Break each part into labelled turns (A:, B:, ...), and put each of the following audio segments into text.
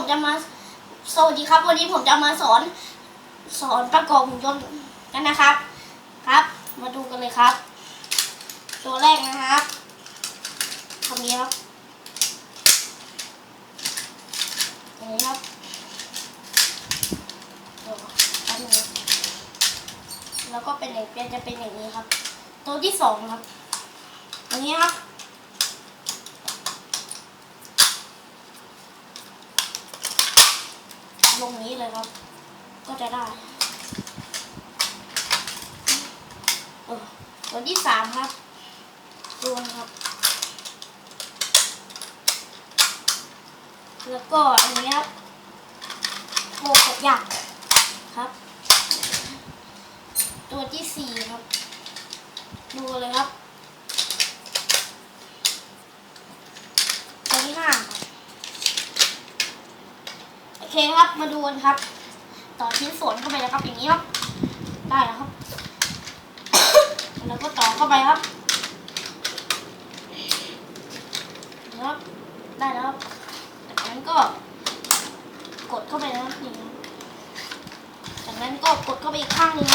A: ผมจะมาสวัสดีครับ วันนี้ผมจะมาสอนสอนประกอบหุ่นยนต์กันนะครับ ครับ มาดูกันเลยครับ ตัวแรกนะครับทำนี้ครับอย่างนี้ครับเดี๋ยวแป๊บนึงนะแล้วก็เป็นอย่างเป็นจะเป็นอย่างนี้ครับ ตัวที่สองครับอย่างนี้ครับ ลงนี้เลยครับ ก็จะได้ตัวที่สามครับรวนครับ แล้วก็อันนี้ครับโบกบยักครับ ตัวที่สี่ครับ ดูเลยครับ ตัวที่ห้าครับ โอ เคครับมาดูกันครับ ต่อชิ้นส่วนเข้าไปแล้วครับอย่างนี้ครับ ได้แล้วครับ แล้วก็ต่อเข้าไปครับนะครับได้แล้วครับจากนั้นก็ กดเข้าไปนะครับนี่ครับจากนั้นก็กดเข้าไปอีกข้างนึง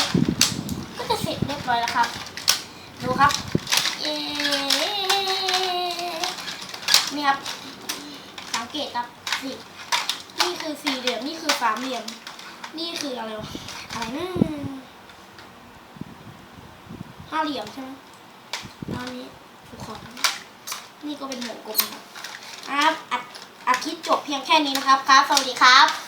A: ก็จะเสร็จเรียบร้อยแล้วครับ ดูครับเย้นี่ครับสังเกตครับสินี่ คือสี่เหลี่ยม นี่คือสามเหลี่ยม นี่คืออะไรวะอะไรนะห้าเหลี่ยมใช่ไหมตอนนี้ถูกขอนี่ก็เป็นวกลมนะครับครับอัดอัดคลิปจบเพียงแค่นี้นะครับครับ สวัสดีครับ